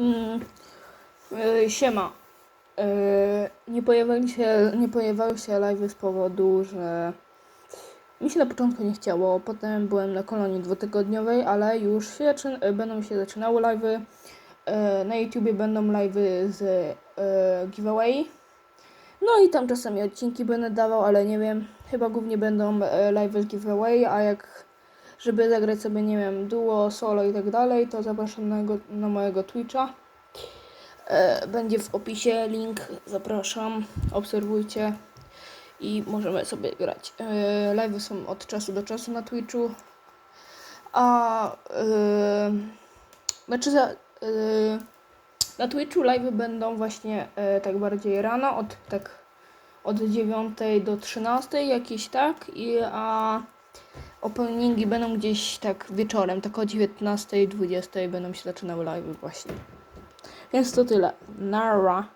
Mm, y, siema. Y, nie, pojawiały się, nie pojawiały się live'y z powodu, że mi się na początku nie chciało. Potem byłem na kolonii dwutygodniowej, ale już się zaczyn- y, będą się zaczynały live'y. Y, na YouTubie będą live'y z y, giveaway. No i tam czasami odcinki będę dawał, ale nie wiem. Chyba głównie będą e, live'y z giveaway, a jak żeby zagrać sobie, nie wiem, duo, solo i tak dalej, to zapraszam na, jego, na mojego Twitcha. E, będzie w opisie link, zapraszam, obserwujcie i możemy sobie grać. E, live'y są od czasu do czasu na Twitchu, a e, znaczy za, e, na Twitchu live'y będą właśnie tak bardziej rano, od tak od 9 do 13 jakieś tak i a openingi będą gdzieś tak wieczorem, tak o 19, 20 będą się zaczynały live właśnie. Więc to tyle. Nara.